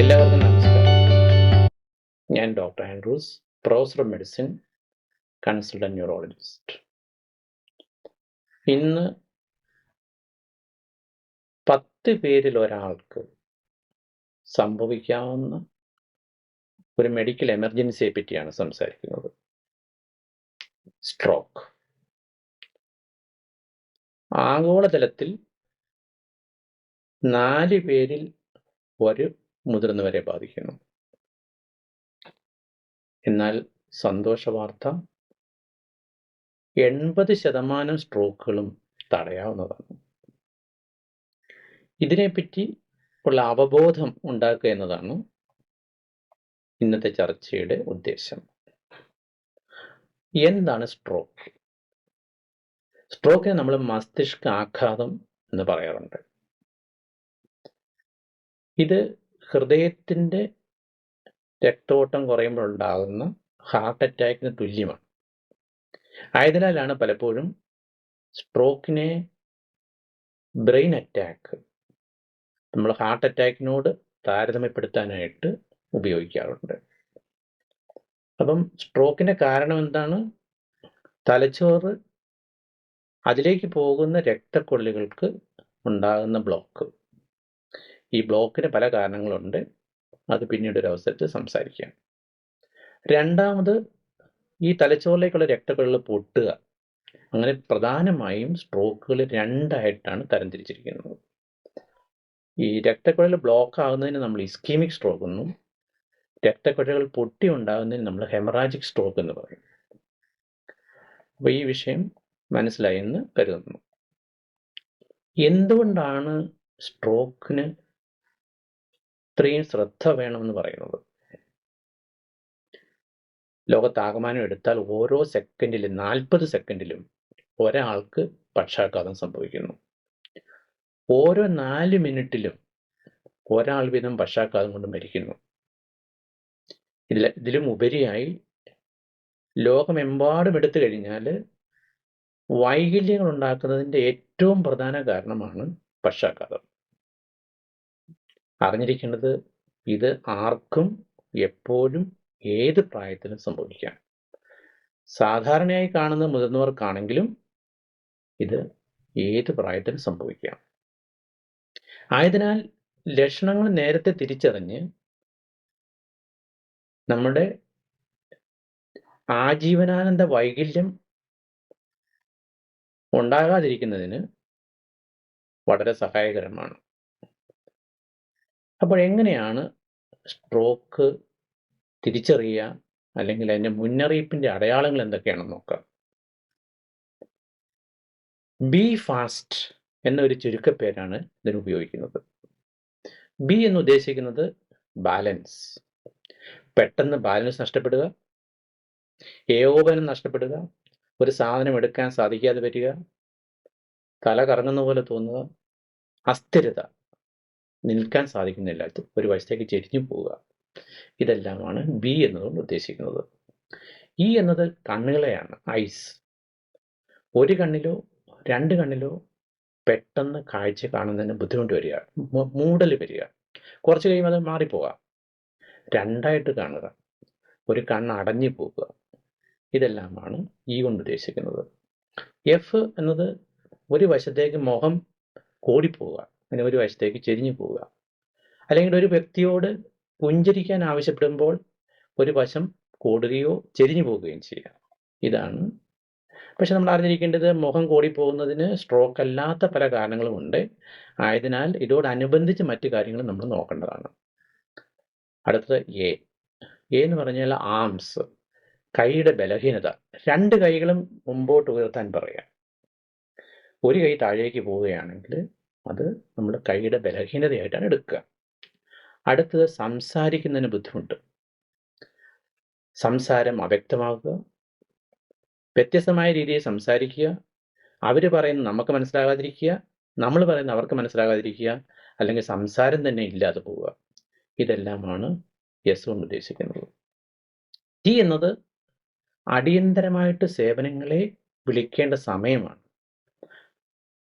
എല്ലാവർക്കും നമസ്കാരം. ഞാൻ doctor Andrews professor of medicine consultant neurologist. ഇന്ന് പത്ത് പേരിൽ ഒരാൾക്ക് സംഭവിക്കാവുന്ന ഒരു മെഡിക്കൽ എമർജൻസിയെ പറ്റിയാണ് സംസാരിക്കുന്നത്. സ്ട്രോക്ക് ആഗോളതലത്തിൽ നാല് പേരിൽ ഒരു മുതിർന്നവരെ ബാധിക്കുന്നു. എന്നാൽ സന്തോഷ വാർത്ത എൺപത് ശതമാനം സ്ട്രോക്കുകളും തടയാവുന്നതാണ്. ഇതിനെപ്പറ്റി ഉള്ള അവബോധം ഉണ്ടാക്കുക എന്നതാണ് ഇന്നത്തെ ചർച്ചയുടെ ഉദ്ദേശം. എന്താണ് സ്ട്രോക്ക്? സ്ട്രോക്കിനെ നമ്മൾ മസ്തിഷ്ക ആഘാതം എന്ന് പറയാറുണ്ട്. ഇത് ഹൃദയത്തിന്റെ രക്തോട്ടം കുറയുമ്പോഴുണ്ടാകുന്ന ഹാർട്ട് അറ്റാക്കിന് തുല്യമാണ്. ആയതിനാലാണ് പലപ്പോഴും സ്ട്രോക്കിനെ ബ്രെയിൻ അറ്റാക്ക് നമ്മൾ ഹാർട്ട് അറ്റാക്കിനോട് താരതമ്യപ്പെടുത്താനായിട്ട് ഉപയോഗിക്കാറുണ്ട്. അപ്പം സ്ട്രോക്കിന്റെ കാരണം എന്താണ്? തലച്ചോറ് അതിലേക്ക് പോകുന്ന രക്തക്കൊള്ളികൾക്ക് ഉണ്ടാകുന്ന ബ്ലോക്ക് ഈ ബ്ലോക്കിന് പല കാരണങ്ങളുണ്ട്. അത് പിന്നീട് ഒരു അവസരത്തിൽ സംസാരിക്കാം. രണ്ടാമത് ഈ തലച്ചോറിലേക്കുള്ള രക്തക്കുഴൽ പൊട്ടുക. അങ്ങനെ പ്രധാനമായും സ്ട്രോക്കുകൾ രണ്ടായിട്ടാണ് തരംതിരിച്ചിരിക്കുന്നത്. ഈ രക്തക്കുഴൽ ബ്ലോക്ക് ആകുന്നതിന് നമ്മൾ ഇസ്കീമിക് സ്ട്രോക്ക് എന്നും രക്തക്കുഴലുകൾ പൊട്ടി ഉണ്ടാകുന്നതിന് നമ്മൾ ഹെമറാജിക് സ്ട്രോക്ക് എന്ന് പറയും. അപ്പോൾ ഈ വിഷയം മനസ്സിലായി എന്ന് കരുതുന്നു. എന്തുകൊണ്ടാണ് സ്ട്രോക്കിന് ഇത്രയും ശ്രദ്ധ വേണമെന്ന് പറയുന്നത്. ലോകത്താകമാനം എടുത്താൽ ഓരോ സെക്കൻഡിലും നാൽപ്പത് സെക്കൻഡിലും ഒരാൾക്ക് പക്ഷാഘാതം സംഭവിക്കുന്നു. ഓരോ നാല് മിനിറ്റിലും ഒരാൾ വീതം പക്ഷാഘാതം കൊണ്ട് മരിക്കുന്നു. ഇതിൽ ഇതിലും ഉപരിയായി ലോകമെമ്പാടും എടുത്തു കഴിഞ്ഞാൽ വൈകല്യങ്ങൾ ഉണ്ടാക്കുന്നതിന്റെ ഏറ്റവും പ്രധാന കാരണമാണ് പക്ഷാഘാതം. അറിഞ്ഞിരിക്കേണ്ടത് ഇത് ആർക്കും എപ്പോഴും ഏത് പ്രായത്തിലും സംഭവിക്കാം. സാധാരണയായി കാണുന്ന മുതിർന്നവർക്കാണെങ്കിലും ഇത് ഏത് പ്രായത്തിലും സംഭവിക്കാം. ആയതിനാൽ ലക്ഷണങ്ങൾ നേരത്തെ തിരിച്ചറിഞ്ഞ് നമ്മുടെ ആജീവനാനന്ദ വൈകല്യം ഉണ്ടാകാതിരിക്കുന്നതിന് വളരെ സഹായകരമാണ്. അപ്പോൾ എങ്ങനെയാണ് സ്ട്രോക്ക് തിരിച്ചറിയുക? അല്ലെങ്കിൽ അതിന്റെ മുന്നറിയിപ്പിന്റെ അടയാളങ്ങൾ എന്തൊക്കെയാണെന്ന് നോക്കാം ബി ഫാസ്റ്റ് എന്നൊരു ചുരുക്കപ്പേരാണ് ഇതിന് ഉപയോഗിക്കുന്നത്. ബി എന്ന് ഉദ്ദേശിക്കുന്നത് ബാലൻസ് പെട്ടെന്ന് ബാലൻസ് നഷ്ടപ്പെടുക. ഏകോപനം നഷ്ടപ്പെടുക. ഒരു സാധനം എടുക്കാൻ സാധിക്കാതെ വരിക. തല കറങ്ങുന്ന പോലെ തോന്നുക. അസ്ഥിരത. നിൽക്കാൻ സാധിക്കുന്നില്ല. ഒരു വശത്തേക്ക് ചെരിഞ്ഞു പോവുക. ഇതെല്ലാമാണ് ബി എന്നതുകൊണ്ട് ഉദ്ദേശിക്കുന്നത്. ഇ എന്നത് കണ്ണുകളെയാണ്. ഐസ് ഒരു കണ്ണിലോ രണ്ട് കണ്ണിലോ പെട്ടെന്ന് കാഴ്ച കാണുന്നതിന് ബുദ്ധിമുട്ട് വരിക. മൂടൽ വരിക. കുറച്ച് കഴിയുമ്പോൾ അത് മാറിപ്പോകാം. രണ്ടായിട്ട് കാണുക. ഒരു കണ്ണ് അടഞ്ഞു പോവുക. ഇതെല്ലാമാണ് ഈ കൊണ്ട് ഉദ്ദേശിക്കുന്നത്. എഫ് എന്നത് ഒരു വശത്തേക്ക് മുഖം കൂടിപ്പോവുക. അങ്ങനെ ഒരു വശത്തേക്ക് ചെരിഞ്ഞു പോവുക. അല്ലെങ്കിൽ ഒരു വ്യക്തിയോട് പുഞ്ചരിക്കാൻ ആവശ്യപ്പെടുമ്പോൾ ഒരു വശം കൂടുകയോ ചെരിഞ്ഞു പോവുകയും ചെയ്യുക. ഇതാണ്. പക്ഷെ നമ്മൾ അറിഞ്ഞിരിക്കേണ്ടത് മുഖം കൂടിപ്പോകുന്നതിന് സ്ട്രോക്ക് അല്ലാത്ത പല കാരണങ്ങളുമുണ്ട് ആയതിനാൽ ഇതോടനുബന്ധിച്ച് മറ്റു കാര്യങ്ങൾ നമ്മൾ നോക്കേണ്ടതാണ്. അടുത്തത് എ എ എന്ന് പറഞ്ഞാൽ ആംസ് കൈയുടെ ബലഹീനത. രണ്ട് കൈകളും മുമ്പോട്ട് ഉയർത്താൻ പറയാം ഒരു കൈ താഴേക്ക് പോവുകയാണെങ്കിൽ അത് നമ്മുടെ കൈയുടെ ബലഹീനതയായിട്ടാണ് എടുക്കുക. അടുത്തത് സംസാരിക്കുന്നതിന് ബുദ്ധിമുട്ട്. സംസാരം അവ്യക്തമാകുക വ്യത്യസ്തമായ രീതിയിൽ സംസാരിക്കുക. അവർ പറയുന്നത് നമുക്ക് മനസ്സിലാകാതിരിക്കുക. നമ്മൾ പറയുന്നത് അവർക്ക് മനസ്സിലാകാതിരിക്കുക. അല്ലെങ്കിൽ സംസാരം തന്നെ ഇല്ലാതെ പോവുക. ഇതെല്ലാമാണ് യെസ് കൊണ്ട് ഉദ്ദേശിക്കുന്നത്. ടി എന്നത് അടിയന്തരമായിട്ട് സേവനങ്ങളെ വിളിക്കേണ്ട സമയമാണ്.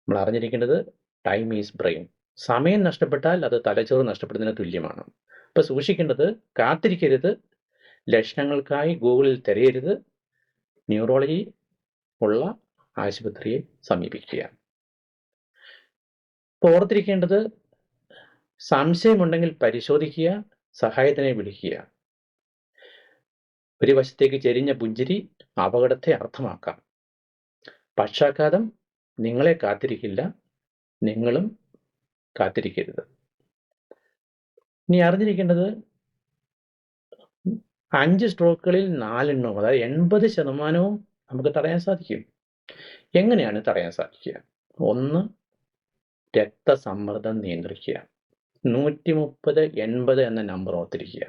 നമ്മൾ അറിഞ്ഞിരിക്കേണ്ടത് ടൈം ഈസ് ബ്രെയിൻ സമയം നഷ്ടപ്പെട്ടാൽ അത് തലച്ചോറ് നഷ്ടപ്പെടുന്നതിന് തുല്യമാണ്. അപ്പോൾ സൂക്ഷിക്കേണ്ടത് കാത്തിരിക്കരുത്. ലക്ഷണങ്ങൾക്കായി ഗൂഗിളിൽ തിരയരുത്. ന്യൂറോളജി ഉള്ള ആശുപത്രിയെ സമീപിക്കുക. ഓർത്തിരിക്കേണ്ടത് സംശയമുണ്ടെങ്കിൽ പരിശോധിക്കുക സഹായത്തിനെ വിളിക്കുക. ഒരു വശത്തേക്ക് ചെരിഞ്ഞ പുഞ്ചിരി അപകടത്തെ അർത്ഥമാക്കാം. പക്ഷാഘാതം നിങ്ങളെ കാത്തിരിക്കില്ല. നിങ്ങളും കാത്തിരിക്കരുത്. ഇനി അറിഞ്ഞിരിക്കേണ്ടത് അഞ്ച് സ്ട്രോക്കുകളിൽ നാലെണ്ണവും അതായത് എൺപത് ശതമാനവും നമുക്ക് തടയാൻ സാധിക്കും. എങ്ങനെയാണ് തടയാൻ സാധിക്കുക? ഒന്ന് രക്തസമ്മർദ്ദം നിയന്ത്രിക്കുക. നൂറ്റി മുപ്പത് എൺപത് എന്ന നമ്പർ ഓർത്തിരിക്കുക.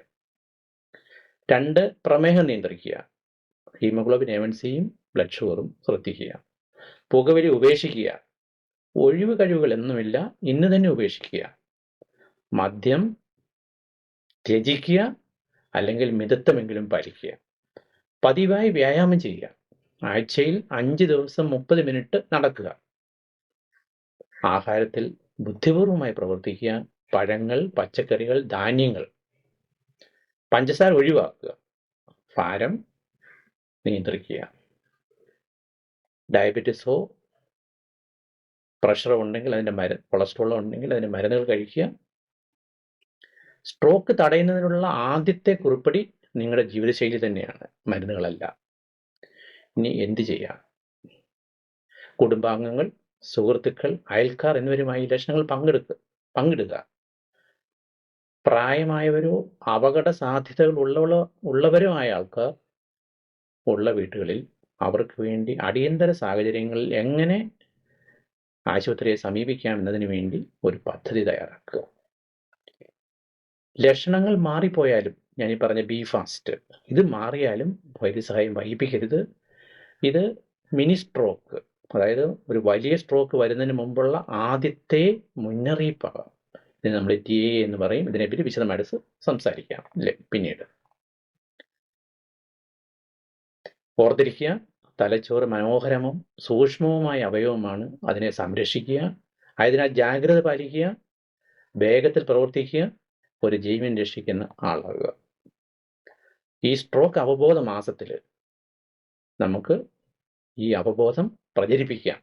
രണ്ട് പ്രമേഹം നിയന്ത്രിക്കുക. ഹീമോഗ്ലോബിൻ എവൻസിയും ബ്ലഡ് ഷുഗറും ശ്രദ്ധിക്കുക. പുകവലി ഉപേക്ഷിക്കുക. ഒഴിവ് കഴിവുകൾ എന്നുമില്ല ഇന്ന് തന്നെ ഉപേക്ഷിക്കുക. മദ്യം ത്യജിക്കുക അല്ലെങ്കിൽ മിതത്വമെങ്കിലും പാലിക്കുക. പതിവായി വ്യായാമം ചെയ്യുക. ആഴ്ചയിൽ അഞ്ച് ദിവസം മുപ്പത് മിനിറ്റ് നടക്കുക. ആഹാരത്തിൽ ബുദ്ധിപൂർവമായി പ്രവർത്തിക്കുക. പഴങ്ങൾ പച്ചക്കറികൾ ധാന്യങ്ങൾ. പഞ്ചസാര ഒഴിവാക്കുക. ഭാരം നിയന്ത്രിക്കുക. ഡയബറ്റിസോ പ്രഷറോ ഉണ്ടെങ്കിൽ അതിന്റെ മര കൊളസ്ട്രോൾ ഉണ്ടെങ്കിൽ അതിന്റെ മരുന്നുകൾ കഴിക്കുക. സ്ട്രോക്ക് തടയുന്നതിനുള്ള ആദ്യത്തെ കുറിപ്പടി നിങ്ങളുടെ ജീവിതശൈലി തന്നെയാണ് മരുന്നുകളല്ല. ഇനി എന്ത് ചെയ്യാം? കുടുംബാംഗങ്ങൾ സുഹൃത്തുക്കൾ അയൽക്കാർ എന്നിവരുമായി ലക്ഷണങ്ങൾ പങ്കെടുക്കുക പങ്കിടുക. പ്രായമായവരോ അപകട സാധ്യതകൾ ഉള്ളവളോ ഉള്ളവരോ ആയ ആൾക്കാർ ഉള്ള വീട്ടുകളിൽ അവർക്ക് വേണ്ടി അടിയന്തര സാഹചര്യങ്ങളിൽ എങ്ങനെ ആശുപത്രിയെ സമീപിക്കാം എന്നതിന് വേണ്ടി ഒരു പദ്ധതി തയ്യാറാക്കുക. ലക്ഷണങ്ങൾ മാറിപ്പോയാലും ഞാൻ ഈ പറഞ്ഞ ബി ഫാസ്റ്റ് ഇത് മാറിയാലും വൈദ്യസഹായം വൈകിപ്പിക്കരുത് ഇത് മിനി സ്ട്രോക്ക് അതായത് ഒരു വലിയ സ്ട്രോക്ക് വരുന്നതിന് മുമ്പുള്ള ആദ്യത്തെ മുന്നറിയിപ്പാകാം ഇതിന് നമ്മൾ ടി എ എന്ന് പറയും. ഇതിനെപ്പറ്റി വിശദമായിട്ട് സംസാരിക്കാം അല്ലേ പിന്നീട്. ഓർത്തിരിക്കുക തലച്ചോറ് മനോഹരവും സൂക്ഷ്മവുമായ അവയവമാണ് അതിനെ സംരക്ഷിക്കുക ആയതിനാൽ ജാഗ്രത പാലിക്കുക വേഗത്തിൽ പ്രവർത്തിക്കുക ഒരു ജീവൻ രക്ഷിക്കുന്ന ആളാകുക ഈ സ്ട്രോക്ക് അവബോധ മാസത്തിൽ നമുക്ക് ഈ അവബോധം പ്രചരിപ്പിക്കാം.